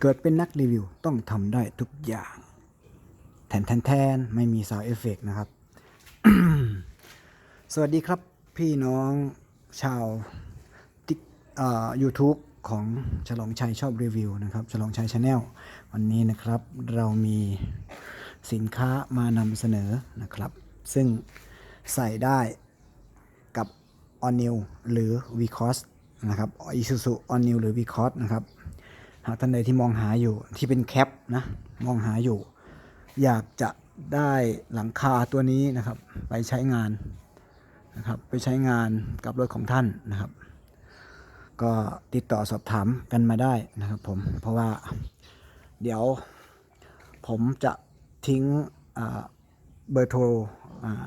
เกิดเป็นนักรีวิวต้องทำได้ทุกอย่างแทนแทนแทนไม่มีซาวเอฟเฟกนะครับ สวัสดีครับพี่น้องชาวติ๊กยูทูบของฉลองชัยชอบรีวิวนะครับฉลองชัยชาแนลวันนี้นะครับเรามีสินค้ามานำเสนอนะครับ ซึ่งใส่ได้กับ On New หรือ v c o s นะครับ Isuzu On New หรือ v c o s นะครับ หากท่านใดที่มองหาอยู่ที่เป็นแคปนะมองหาอยู่ อยากจะได้หลังคาตัวนี้นะครับ ไปใช้งานนะครับไปใช้งานกับรถของท่านนะครับ ก็ติดต่อสอบถามกันมาได้นะครับผมเพราะว่าเดี๋ยวผมจะทิ้งเบอร์โทร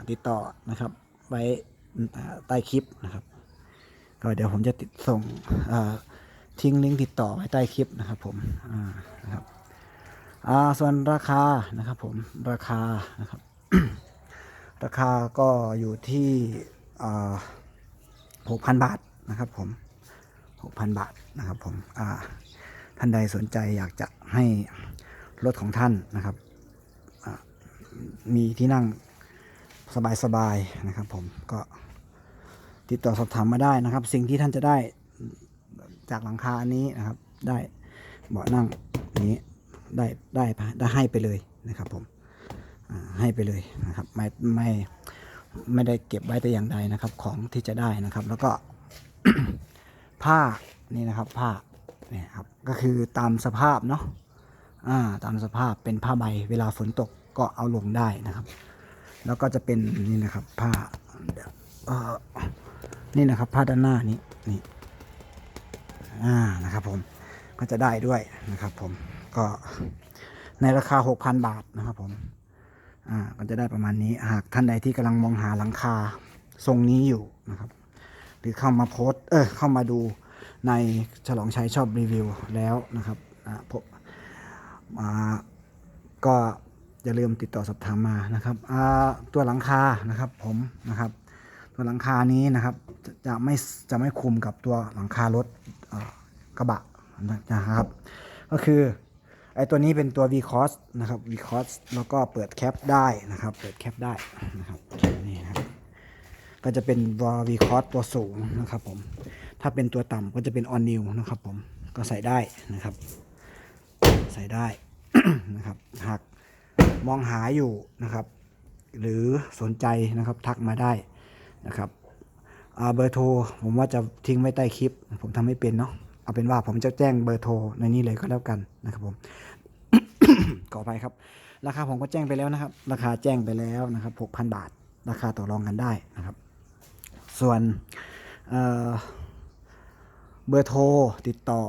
ติดต่อนะครับไว้ใต้คลิปนะครับ ก็เดี๋ยวผมจะติดส่งอ ทิ้งลิงก์ติดต่อไว้ใต้คลิปนะครับผมอ่านะครับอ่าส่วนราคานะครับผมราคานะครับ ราคาก็อยู่ที่หกพันบาทนะครับผมหกพันบาทนะครับผมอ่าท่านใดสนใจอยากจะให้รถของท่านนะครับมีที่นั่งสบายๆนะครับผมก็ติดต่อสอบถามมาได้นะครับ สิ่งที่ท่านจะได้ จากหลังคาอันนี้นะครับ ได้เบาะนั่งนี้ได้ได้ได้ให้ไปเลยนะครับผมให้ไปเลยนะครับไม่ไม่ไม่ได้เก็บไว้แต่อย่างใดนะครับของที่จะได้นะครับ แล้วก็ผ้านี่นะครับผ้าเนี่ยครับก็คือตามสภาพเนาะอ่าตามสภาพเป็นผ้าใบเวลาฝนตกก็เอาลงได้นะครับ แล้วก็จะเป็นนี่นะครับผ้าเอ่อนี่นะครับผ้าด้านหน้านี้นี่ อ่านะครับผมก็จะได้ด้วยนะครับผมก็ในราคา 6,000 บาทนะครับผมอ่าก็จะได้ประมาณนี้หากท่านใดที่กำลังมองหาหลังคาทรงนี้อยู่นะครับ หรือเข้ามาโพสเออเข้ามาดูในฉลองชัยชอบรีวิวแล้วนะครับอ่าผมอ่าก็อย่าลืมติดต่อสอบถามมานะครับตัวหลังคานะครับผมนะครับ ตัวหลังคานี้นะครับจะจะไม่จะไม่คุมกับตัวหลังคารถ กระบะนะครับ ก็คือไอตัวนี้เป็นตัว v c o s นะครับ v c o s แล้วก็เปิดแคปได้นะครับ เปิดแคปได้นะครับนี่นะครับก็จะเป็นตัว v c o s ตัวสูงนะครับผมถ้าเป็นตัวต่ำก็จะเป็น on new นะครับผมก็ใส่ได้นะครับ ใส่ได้นะครับ หากมองหาอยู่นะครับ หรือสนใจนะครับทักมาได้นะครับเบอร์โทรผมว่าจะทิ้งไว้ใต้คลิป ผมทำไม่เป็นเนาะ เอาเป็นว่าผมจะแจ้งเบอร์โทรในนี้เลยก็แล้วกันนะครับผมขออภัยครับ ราคาผมก็แจ้งไปแล้วนะครับ ราคาแจ้งไปแล้วนะครับ6,000บาท ราคาต่อรองกันได้นะครับ ส่วนเเบอร์โทรติดต่อ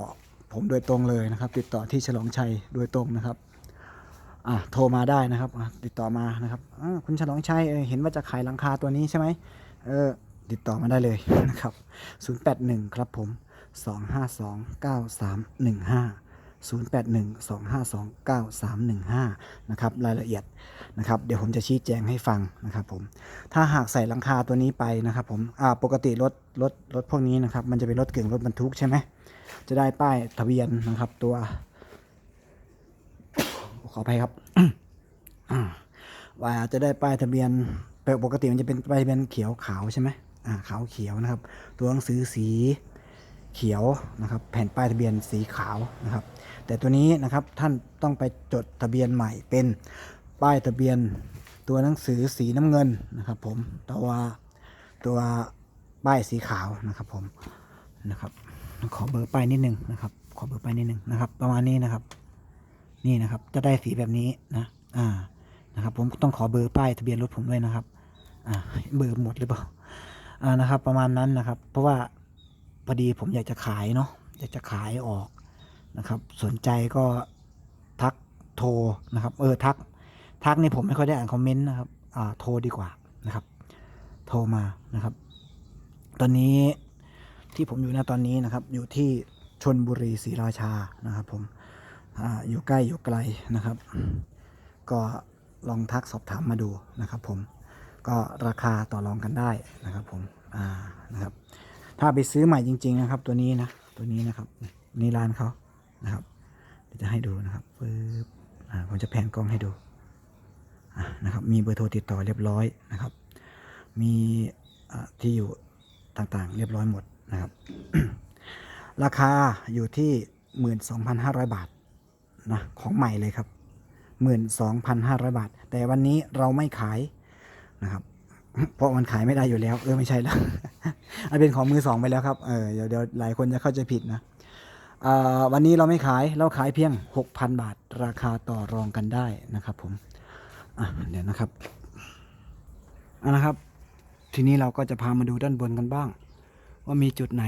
ผมโดยตรงเลยนะครับ ติดต่อที่ฉลองชัยโดยตรงนะครับอะโทรมาได้นะครับ ติดต่อมานะครับคุณฉลองชัยเเห็นว่าจะขายหลังคาตัวนี้ใช่ไหมเออติดต่อมาได้เลยนะครับ 081 ครับผม 252 9315 081 252 9315 นะครับรายละเอียดนะครับเดี๋ยวผมจะชี้แจงให้ฟังนะครับผมถ้าหากใส่หลังคาตัวนี้ไปนะครับผมปกติรถรถรถพวกนี้นะครับมันจะเป็นรถเก่งรถบรรทุกใช่ไหมจะได้ป้ายทะเบียนนะครับตัวขออภัยครับว่าจะได้ป้ายทะเบียนปกติมันจะเป็นป้ายทะเบียนเขียวขาวใช่ไหมอ่าขาวเขียวนะครับ ตัวหนังสือสี เขียวนะครับ แผ่นป้ายทะเบียนสีขาวนะครับ แต่ตัวนี้นะครับท่านต้องไปจดทะเบียนใหม่เป็นป้ายทะเบียนตัวหนังสือสีน้ำเงินนะครับ ผมตัวตัวป้ายสีขาวนะครับ ผมนะครับขอเบอร์ป้ายนิดนึงนะครับ ขอเบอร์ป้ายนิดนึงนะครับ ประมาณนี้นะครับ นี่นะครับจะได้สีแบบนี้นะอ่านะครับ ผมต้องขอเบอร์ป้ายทะเบียนรถผมด้วยนะครับอ่าเบอร์หมดหรือเปล่าอ่านะครับ ประมาณนั้นนะครับ เพราะว่า พอดีผมอยากจะขายเนาะอยากจะขายออกนะครับ สนใจก็ทักโทรนะครับ เออทัก ทักนี่ผมไม่ค่อยได้อ่านคอมเมนต์นะครับ อ่าโทรดีกว่านะครับ โทรมานะครับ ตอนนี้ที่ผมอยู่ณตอนนี้นะครับ อยู่ที่ชนบุรีศรีราชานะครับ ผมอ่าอยู่ใกล้อยู่ไกลนะครับ ก็ลองทักสอบถามมาดูนะครับ ผมก็ราคาต่อรองกันได้นะครับ ผมอ่านะครับ ถ้าไปซื้อใหม่จริง ๆ นะครับ ตัวนี้นะตัวนี้นะครับนี่ร้านเขานะครับเดี๋ยวจะให้ดูนะครับปึ๊บผมจะแผนกล้องให้ดูนะครับมีเบอร์โทรติดต่อเรียบร้อยนะครับ มีที่อยู่ต่างๆ เรียบร้อยหมดนะครับ ราคาอยู่ที่ 12,500 บาทนะของใหม่เลยครับ 12,500 บาท แต่วันนี้เราไม่ขายนะครับ เพราะมันขายไม่ได้อยู่แล้ว เออไม่ใช่แล้วอันเป็นของมือสองไปแล้วครับเออเดี๋ยวเดี๋ยวหลายคนจะเข้าใจผิดนะอ่าวันนี้เราไม่ขายเราขายเพียง 6,000 บาท ราคาต่อรองกันได้นะครับ ผมอะเดี๋ยวนะครับอะนะครับ ทีนี้เราก็จะพามาดูด้านบนกันบ้าง ว่ามีจุดไหน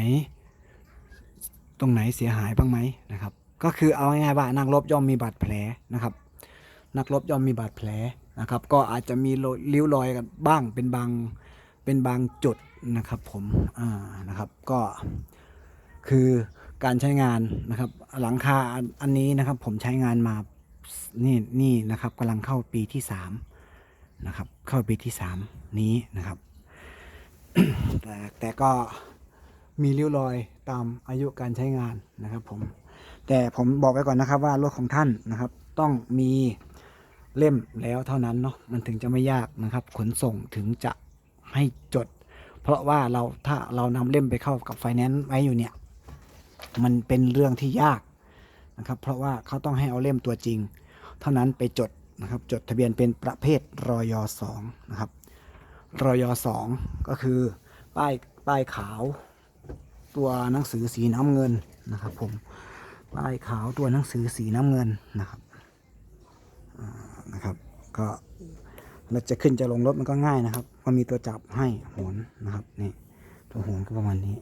ตรงไหนเสียหายบ้างไหมนะครับ ก็คือเอาง่ายๆว่านักรบย่อมมีบาดแผลนะครับ นักรบย่อมมีบาดแผล นะครับ ก็อาจจะมีรอยริ้วรอยกันบ้างเป็นบางเป็นบางจุดนะครับผมอ่านะครับก็คือการใช้งานนะครับ หลังคาอันอันนี้นะครับ ผมใช้งานมานี่นี่นะครับกำลังเข้าปีที่สามนะครับ เข้าปีที่สามนี้นะครับแต่แต่ก็มีริ้วรอยตามอายุการใช้งานนะครับผมแต่ผมบอกไว้ก่อนนะครับว่ารถของท่านนะครับ ต้องมี เล่มแล้วเท่านั้นเนาะมันถึงจะไม่ยากนะครับ ขนส่งถึงจะให้จด เพราะว่าเราถ้าเรานำเล่มไปเข้ากับไฟแนนซ์ไว้อยู่เนี่ย มันเป็นเรื่องที่ยากนะครับ เพราะว่าเขาต้องให้เอาเล่มตัวจริง เท่านั้นไปจดนะครับ จดทะเบียนเป็นประเภทรอยสองนะครับรอยสองก็คือป้ายป้ายขาว ตัวหนังสือสีน้ำเงินนะครับ ผมป้ายขาวตัวหนังสือสีน้ำเงินนะครับ ก็เราจะขึ้นจะลงรถมันก็ง่ายนะครับก็มีตัวจับให้โหนนะครับนี่ตัวโหนก็ประมาณนี้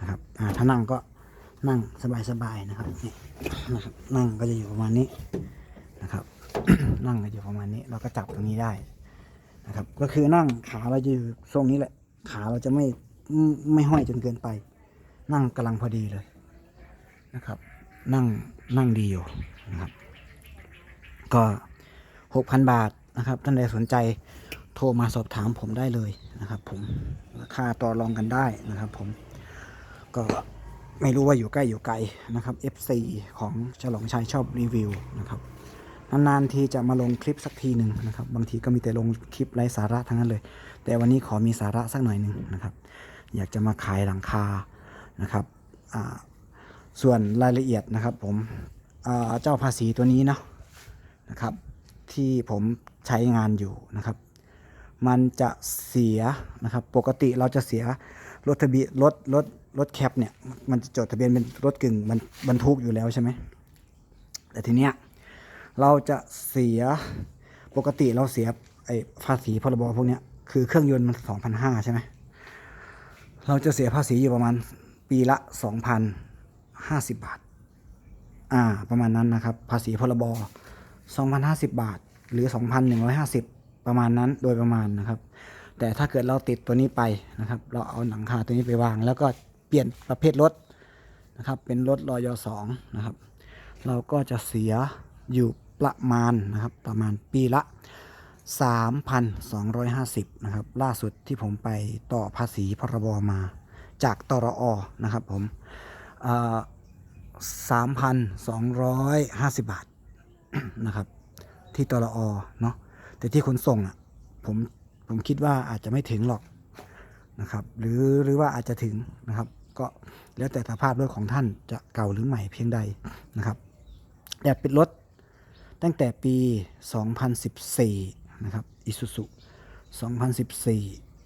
นะครับอ่าถ้านั่งก็นั่งสบายๆนะครับนี่นะครับนั่งก็จะอยู่ประมาณนี้นะครับ นั่งก็อยู่ประมาณนี้เราก็จับตรงนี้ได้นะครับ ก็คือนั่งขาเราจะอยู่ทรงนี้แหละ ขาเราจะไม่ไม่ไม่ห้อยจนเกินไป นั่งกำลังพอดีเลยนะครับ นั่งนั่งดีอยู่นะครับ ก็ หกพันบาทนะครับ ท่านใดสนใจโทรมาสอบถามผมได้เลยนะครับ ผมราคาต่อรองกันได้นะครับ ผมก็ไม่รู้ว่าอยู่ใกล้อยู่ไกลนะครับ FC ของฉลองชัยชอบรีวิวนะครับนานๆทีจะมาลงคลิปสักทีหนึ่งนะครับ บางทีก็มีแต่ลงคลิปไร้สาระทั้งนั้นเลย แต่วันนี้ขอมีสาระสักหน่อยหนึ่งนะครับ อยากจะมาขายหลังคานะครับส่วนรายละเอียดนะครับผมเจ้าภาษีตัวนี้เนาะนะครับ ที่ผมใช้งานอยู่นะครับ มันจะเสียนะครับปกติเราจะเสียรถทะเบียนรถรถรถแคปเนี่ยมันจะจดทะเบียนเป็นรถกึ่งบรรบรรทุกอยู่แล้วใช่ไหมแต่ทีเนี้ยเราจะเสียปกติเราเสียไอ้ภาษีพรบพวกเนี้ยคือเครื่องยนต์มันสองพันห้าใช่ไหมเราจะเสียภาษีอยู่ประมาณปีละ2,050บาท อ่า ประมาณนั้นนะครับ ภาษีพรบ 2,050 บาท หรือ 2,150 ประมาณนั้นโดยประมาณนะครับ แต่ถ้าเกิดเราติดตัวนี้ไปนะครับ เราเอาหนังคาตัวนี้ไปวาง แล้วก็เปลี่ยนประเภทรถนะครับ เป็นรถรอยสองนะครับ เราก็จะเสียอยู่ประมาณนะครับประมาณปีละ 3,250 นะครับ ล่าสุดที่ผมไปต่อภาษีพรบมาจากตรอนะครับผมสามพันสองร้อยห้าสิบบาท นะครับ ที่ตรอเนาะแต่ที่ขนส่งอะผมผมคิดว่าอาจจะไม่ถึงหรอกนะครับ หรือหรือว่าอาจจะถึงนะครับ ก็แล้วแต่สภาพรถของท่านจะเก่าหรือใหม่เพียงใดนะครับแต่ป็นรถตั้งแต่ปี 2014 นะครับอิสุสุ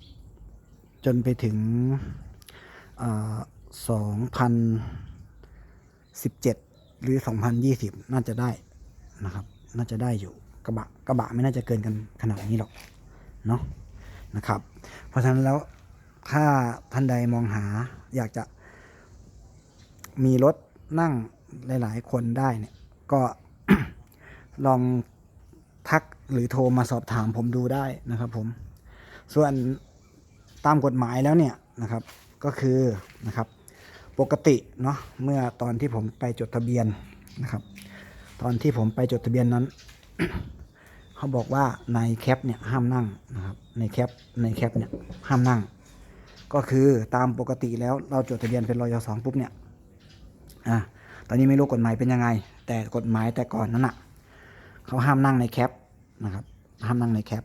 2014 จนไปถึงอ่า2017 หรือ 2020 น่าจะได้ นะครับ น่าจะได้อยู่กระบะกระบะไม่น่าจะเกินกันขนาดนี้หรอกเนาะนะครับ เพราะฉะนั้นแล้วถ้าท่านใดมองหาอยากจะมีรถนั่งหลาย ๆ คนได้เนี่ย ก็ลองทักหรือโทรมาสอบถามผมดูได้นะครับผม ส่วนตามกฎหมายแล้วเนี่ยนะครับ ก็คือนะครับ ปกติเนาะเมื่อตอนที่ผมไปจดทะเบียนนะครับ ตอนที่ผมไปจดทะเบียนนั้น เขาบอกว่าในแคปเนี่ยห้ามนั่งนะครับในแคปในแคปเนี่ยห้ามนั่ง ก็คือตามปกติแล้วเราจดทะเบียนเป็นรอยสองปุ๊บเนี่ยอะตอนนี้ไม่รู้กฎหมายเป็นยังไง แต่กฎหมายแต่ก่อนนั้นอะเขาห้ามนั่งในแคปนะครับ ห้ามนั่งในแคป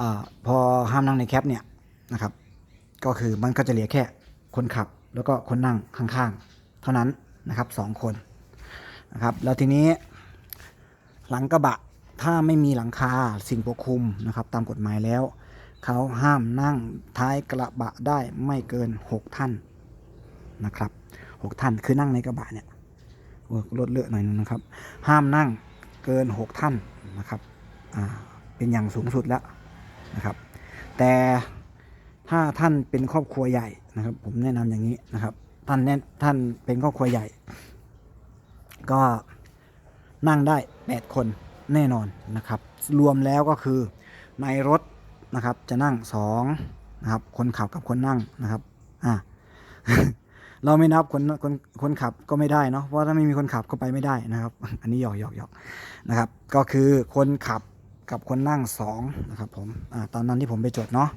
อาพอห้ามนั่งในแคปเนี่ยนะครับ ก็คือมันก็จะเหลือแค่คนขับ แล้วก็คนนั่งข้างๆ เท่านั้นนะครับสองคน นะครับแล้วทีนี้หลังกระบะถ้าไม่มีหลังคาสิ่งปกคลุมนะครับตามกฎหมายแล้ว เขาห้ามนั่งท้ายกระบะได้ไม่เกิน 6 ท่านนะครับ 6 ท่านคือนั่งในกระบะเนี่ยรถเลอะหน่อยนึงนะครับ ห้ามนั่งเกิน 6 ท่านนะครับเป็นอย่างสูงสุดแล้วนะครับ แต่ถ้าท่านเป็นครอบครัวใหญ่นะครับ ผมแนะนำอย่างนี้นะครับ ท่านแน่ท่านเป็นครอบครัวใหญ่ ก็นั่งได้ 8 คนแน่นอนนะครับ รวมแล้วก็คือในรถนะครับจะนั่ง2นะครับคนขับกับคนนั่งนะครับอ่าเราไม่นับคนคนคนขับก็ไม่ได้เนาะเพราะถ้าไม่มีคนขับก็ไปไม่ได้นะครับ อันนี้หยอกหยอกหยอกนะครับ ก็คือคนขับกับคนนั่งสองนะครับผมอ่าตอนนั้นที่ผมไปจดเนาะ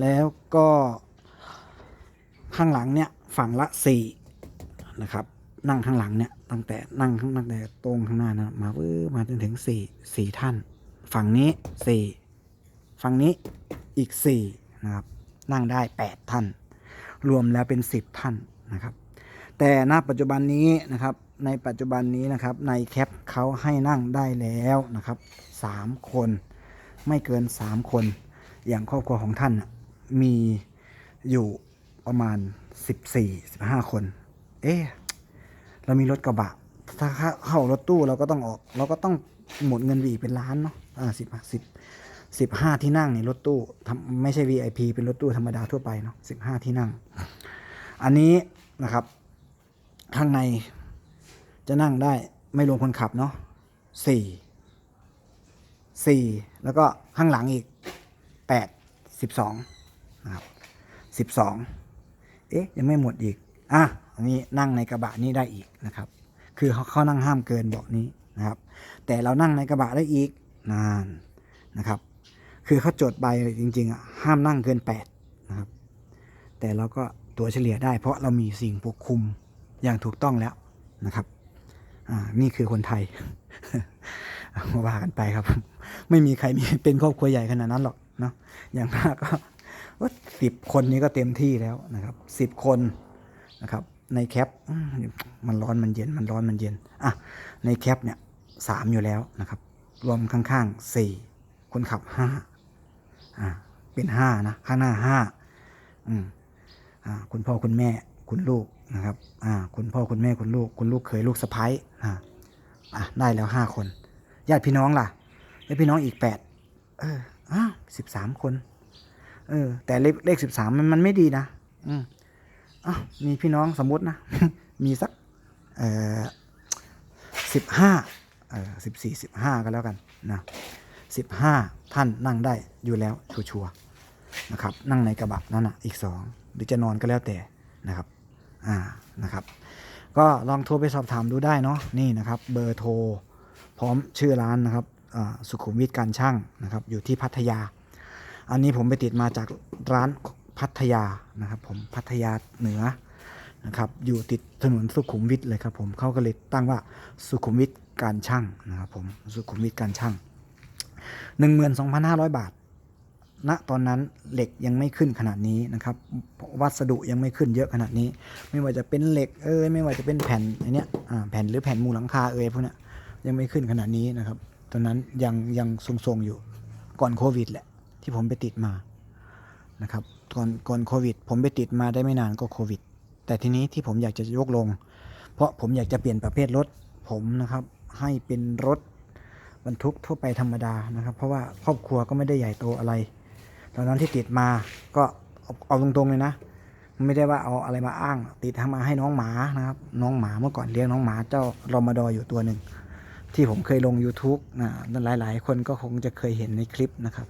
แล้วก็ข้างหลังเนี่ยฝั่งละสี่นะครับ นั่งข้างหลังเนี่ย ตั้งแต่นั่งข้างตั้งแต่ตรงข้างหน้านะมาเว้อมาจนถึงสี่สี่ท่าน ฝั่งนี้สี่ฝั่งนี้อีกสี่นะครับ นั่งได้แปดท่าน รวมแล้วเป็นสิบท่านนะครับ แต่ณปัจจุบันนี้นะครับ ในปัจจุบันนี้นะครับ ในแคปเขาให้นั่งได้แล้วนะครับสามคน ไม่เกินสามคน อย่างครอบครัวของท่านมีอยู่ประมาณสิบสี่สิบห้าคน เอ๊ะ เรามีรถกระบะ ถ้าเข้ารถตู้เราก็ต้องออก เราก็ต้องหมดเงินไปอีกเป็นล้านเนาะอ่าสิบสิบสิบห้าที่นั่งในรถตู้ทำไม่ใช่ VIP เป็นรถตู้ธรรมดาทั่วไปเนาะสิบห้าที่นั่ง อันนี้นะครับ ข้างในจะนั่งได้ไม่รวมคนขับเนาะสี่สี่แล้วก็ข้างหลังอีกแปดสิบสองนะครับสิบสองเอ๊ะ ยังไม่หมดอีก อะ อันนี้นั่งในกระบะนี้ได้อีกนะครับ คือเขาเขานั่งห้ามเกินเบาะนี้นะครับ แต่เรานั่งในกระบะได้อีกนานนะครับ คือเขาจดใบจริงๆอะห้ามนั่งเกินแปดนะครับ แต่เราก็ตัวเฉลี่ยได้ เพราะเรามีสิ่งปกคุมอย่างถูกต้องแล้วนะครับอ่านี่คือคนไทยมาว่ากันไปครับ ไม่มีใครมีเป็นครอบครัวใหญ่ขนาดนั้นหรอกเนาะอย่างมากก็สิบคนนี้ก็เต็มที่แล้วนะครับสิบคนนะครับ ในแคปมมันร้อนมันเย็นมันร้อนมันเย็นอะในแคปเนี่ยสามอยู่แล้วนะครับ รวมข้างๆสี่คนขับห้าอ่าเป็นห้านะข้างหน้าห้าอืมอ่าคุณพ่อคุณแม่คุณลูกนะครับอ่าคุณพ่อคุณแม่คุณลูก คุณลูกเคยลูกสะพ้ายอ่าอะได้แล้วห้าคนญาติพี่น้องล่ะญาติพี่น้องอีกแปดเอออ้าวสิบสามคน เออ แต่เลขเลขสิบสามมันมันไม่ดีนะ อืม อมีพี่น้องสมมตินะ มีสักเอ่อสิบห้าเอ่อสิบสี่สิบห้าก็แล้วกันนะสิบห้าท่านนั่งได้อยู่แล้วชัวร์ๆนะครับ นั่งในกระบะนั่นอะอีกสองหรือจะนอนก็แล้วแต่นะครับอ่านะครับ ก็ลองโทรไปสอบถามดูได้เนาะนี่นะครับ เบอร์โทร พร้อมชื่อร้านนะครับสุขุมวิทการช่างนะครับ อยู่ที่พัทยา อันนี้ผมไปติดมาจากร้าน พัทยานะครับผมพัทยาเหนือนะครับอยู่ติดถนนสุขุมวิทเลยครับผมเขาก็เลยตั้งว่าสุขุมวิทการช่างนะครับผมสุขุมวิทการช่างหนึ่งหมื่นสองพันห้าร้อยบาทณตอนนั้นเหล็กยังไม่ขึ้นขนาดนี้นะครับวัสดุยังไม่ขึ้นเยอะขนาดนี้ ไม่ว่าจะเป็นเหล็กเอ้ยไม่ว่าจะเป็นแผ่นไอเนี้ยแผ่นหรือแผ่นมูหลังคาเอ้ยพวกเนี้ยยังไม่ขึ้นขนาดนี้นะครับ ตอนนั้นยังยังทรงๆอยู่ก่อนโควิดแหละที่ผมไปติดมา นะครับก่อนก่อนโควิด ผมไปติดมาได้ไม่นานก็โควิด แต่ทีนี้ที่ผมอยากจะยกลง เพราะผมอยากจะเปลี่ยนประเภทรถผมนะครับให้เป็นรถบรรทุกทั่วไปธรรมดานะครับ เพราะว่าครอบครัวก็ไม่ได้ใหญ่โตอะไร ตอนนั้นที่ติดมาก็เอาเอาตรงๆเลยนะ ไม่ได้ว่าเอาอะไรมาอ้าง ติดทำมาให้น้องหมานะครับ น้องหมาเมื่อก่อนเลี้ยงน้องหมาเจ้ารอมดออยู่ตัวหนึ่งที่ผมเคยลง YouTube นะหลายๆ คนก็คงจะเคยเห็นในคลิปนะครับ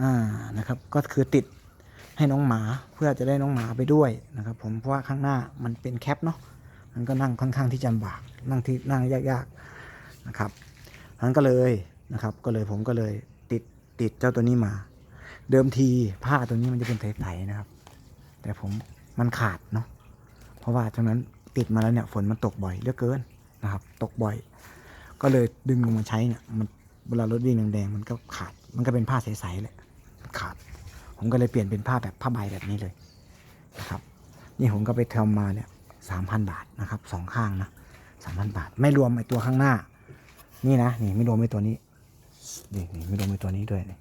อ่านะครับ ก็คือติดให้น้องหมาเพื่อจะได้น้องหมาไปด้วยนะครับ ผมเพราะว่าข้างหน้ามันเป็นแคปเนาะมันก็นั่งค่อนข้างที่จะลำบากนั่งที่นั่งยากๆนะครับนั้นก็เลยนะครับ ก็เลยผมก็เลยติดติดเจ้าตัวนี้มา เดิมทีผ้าตัวนี้มันจะเป็นใสๆนะครับ แต่ผมมันขาดเนาะเพราะว่าตรงนั้นติดมาแล้วเนี่ยฝนมันตกบ่อยเหลือเกินนะครับ ตกบ่อย ก็เลยดึงลงมาใช้เนี่ยมันเวลารถวิ่งแดงๆมันก็ขาดมันก็เป็นผ้าใสๆเละ ยขาด ผมก็เลยเปลี่ยนเป็นผ้าแบบผ้าใบแบบนี้เลยนะครับ นี่ผมก็ไปทำมาเนี่ยสามพันบาทนะครับสองข้างนะสามพันบาท ไม่รวมไอตัวข้างหน้า นี่นะนี่ไม่รวมไอตัวนี้นี่นี่ไม่รวมไอตัวนี้ด้วยนี่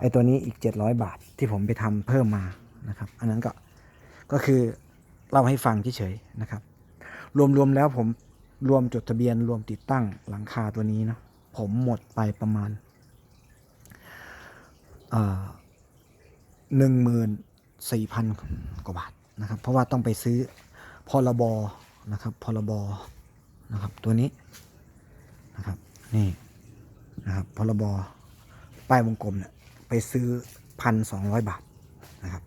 ไอตัวนี้อีกเจ็ดร้อยบาทที่ผมไปทำเพิ่มมานะครับ อันนั้นก็ก็คือเล่าให้ฟังเฉยๆนะครับ รวมๆแล้วผมรวมจดทะเบียนรวมติดตั้งหลังคาตัวนี้นะผมหมดไปประมาณเอ่อ หนึ่งหมื่นสี่พันกว่าบาทนะครับ เพราะว่าต้องไปซื้อพรบนะครับพรบนะครับตัวนี้นะครับนี่นะครับพรบป้ายวงกลมเนี่ยไปซื้อพันสองร้อยบาทนะครับ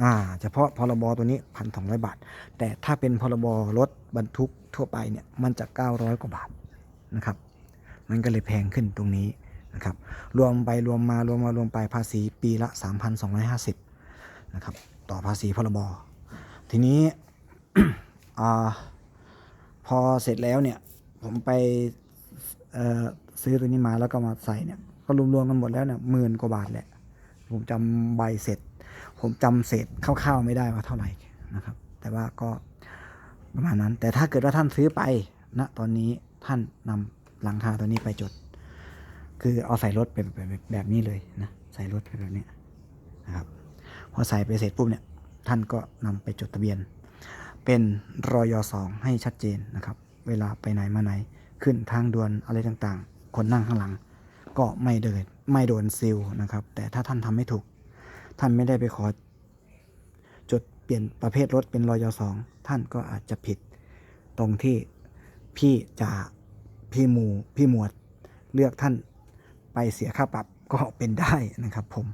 อ่าเฉพาะพรบตัวนี้พันสองร้อยบาท แต่ถ้าเป็นพรบรถบรรทุกทั่วไปเนี่ยมันจะ900กว่าบาทนะครับ มันก็เลยแพงขึ้นตรงนี้ นะครับ รวมไปรวมมารวมมารวมไปภาษีปีละ 3,250นะครับ ต่อภาษีพรบ ทีนี้อพอเสร็จแล้วเนี่ย ผมไปซื้อตัวนี้มาแล้วก็มาใส่เนี่ย ก็รวมๆกันหมดแล้วเนี่ยหมื่นกว่าบาทแหละ ผมจำใบเสร็จ ผมจำเศษคร่าวๆไม่ได้ว่าเท่าไหร่นะครับ แต่ว่าก็ประมาณนั้น แต่ถ้าเกิดว่าท่านซื้อไปณตอนนี้ท่านนำหลังคาตัวนี้ไปจด คือเอาใส่รถไปแบบแบบนี้เลยนะใส่รถไปแบบนี้นะครับพอใส่ไปเสร็จปุ๊บเนี่ยท่านก็นำไปจดทะเบียน เป็นรอยสองให้ชัดเจนนะครับ เวลาไปไหนมาไหนขึ้นทางด่วนอะไรต่างๆ คนนั่งข้างหลัง ก็ไม่เดินไม่โดนซิลนะครับ แต่ถ้าท่านทำไม่ถูก ท่านไม่ได้ไปขอ จดเปลี่ยนประเภทรถเป็นรอยสองท่านก็อาจจะผิด ตรงที่พี่จ่าพี่หมูพี่หมวดเลือกท่าน ไปเสียค่าปรับก็เป็นได้นะครับผม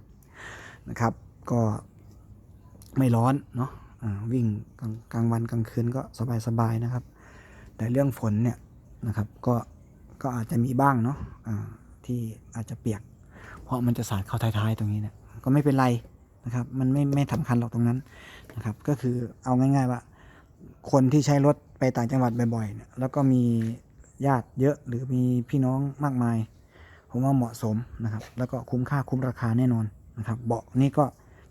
นะครับก็ไม่ร้อนเนาะวิ่งกลางกลางวันกลางคืนก็สบายๆนะครับ แต่เรื่องฝนเนี่ยนะครับก็ก็อาจจะมีบ้างเนาะอ่าที่อาจจะเปียก เพราะมันจะสาดเข้าท้ายๆตรงนี้เนี่ยก็ไม่เป็นไรนะครับ มันไม่ไม่สำคัญหรอกตรงนั้นนะครับ ก็คือเอาง่าย ๆว่า คนที่ใช้รถไปต่างจังหวัดบ่อยๆเนี่ยแล้วก็มีญาติเยอะหรือมีพี่น้องมากมาย ผมว่าเหมาะสมนะครับ แล้วก็คุ้มค่าคุ้มราคาแน่นอนนะครับ เบาะนี่ก็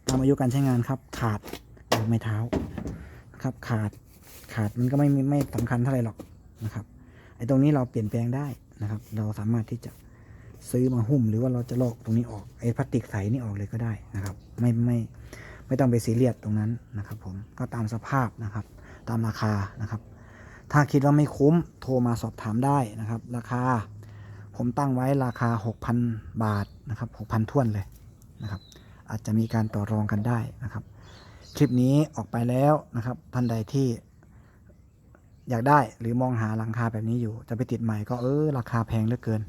ตามอายุการใช้งานครับ ขาดไม่เท้านะครับขาดขาดมันก็ไม่ไม่ไม่สำคัญเท่าไหร่หรอกนะครับไอ้ตรงนี้เราเปลี่ยนแปลงได้นะครับ เราสามารถที่จะซื้อมาหุ้ม หรือว่าเราจะลอกตรงนี้ออกไอ้พลาสติกใสนี่ออกเลยก็ได้นะครับ ไม่ไม่ไม่ต้องไปซีเรียสตรงนั้นนะครับ ผมก็ตามสภาพนะครับ ตามราคานะครับ ถ้าคิดว่าไม่คุ้มโทรมาสอบถามได้นะครับ ราคา ผมตั้งไว้ราคา 6,000 บาทนะครับ 6,000ท้วนเลยนะครับ อาจจะมีการต่อรองกันได้นะครับ คลิปนี้ออกไปแล้วนะครับ ท่านใดที่อยากได้หรือมองหาหลังคาแบบนี้อยู่ จะไปติดใหม่ก็เออราคาแพงเหลือเกิน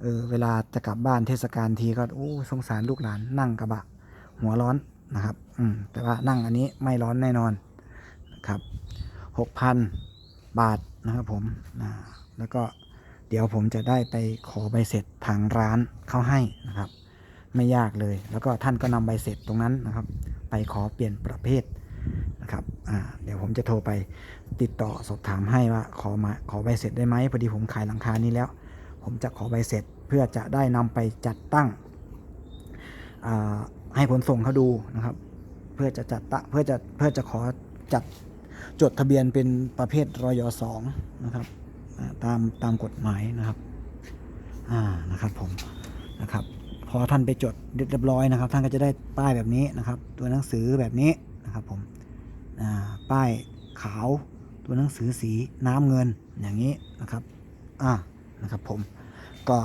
เออเวลาจะกลับบ้านเทศกาลทีก็โอ้สงสารลูกหลานนั่งกระบะ หัวร้อนนะครับ อืมแต่ว่านั่งอันนี้ไม่ร้อนแน่นอนนะครับหกพันบาทนะครับผมนะแล้วก็ เดี๋ยวผมจะได้ไปขอใบเสร็จทางร้านเขาให้นะครับ ไม่ยากเลย แล้วก็ท่านก็นำใบเสร็จตรงนั้นนะครับ ไปขอเปลี่ยนประเภทนะครับเดี๋ยวผมจะโทรไปติดต่อสอบถามให้ว่าขอมาขอใบเสร็จได้ไหมพอดีผมขายหลังคานี้แล้ว ผมจะขอใบเสร็จเพื่อจะได้นำไปจัดตั้งให้ขนส่งเขาดูนะครับ เพื่อจะจัดตั้งเพื่อจะเพื่อจะขอจัดจดทะเบียนเป็นประเภทรอยสองนะครับ ตามตามกฎหมายนะครับ อ่านะครับผมนะครับพอท่านไปจดเรียบร้อยนะครับ ท่านก็จะได้ป้ายแบบนี้นะครับ ตัวหนังสือแบบนี้นะครับผมป้ายขาวตัวหนังสือสีน้ำเงินอย่างนี้นะครับ อ่านะครับผมก็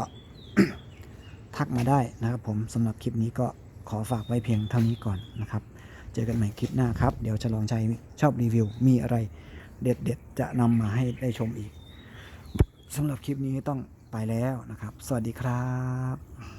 ทักมาได้นะครับผมสำหรับคลิปนี้ก็ขอฝากไว้เพียงเท่านี้ก่อนนะครับ เจอกันใหม่คลิปหน้าครับ เดี๋ยวฉลองชัยชอบรีวิวมีอะไรเด็ดๆจะนำมาให้ได้ชมอีก สำหรับคลิปนี้ต้องไปแล้วนะครับ สวัสดีครับ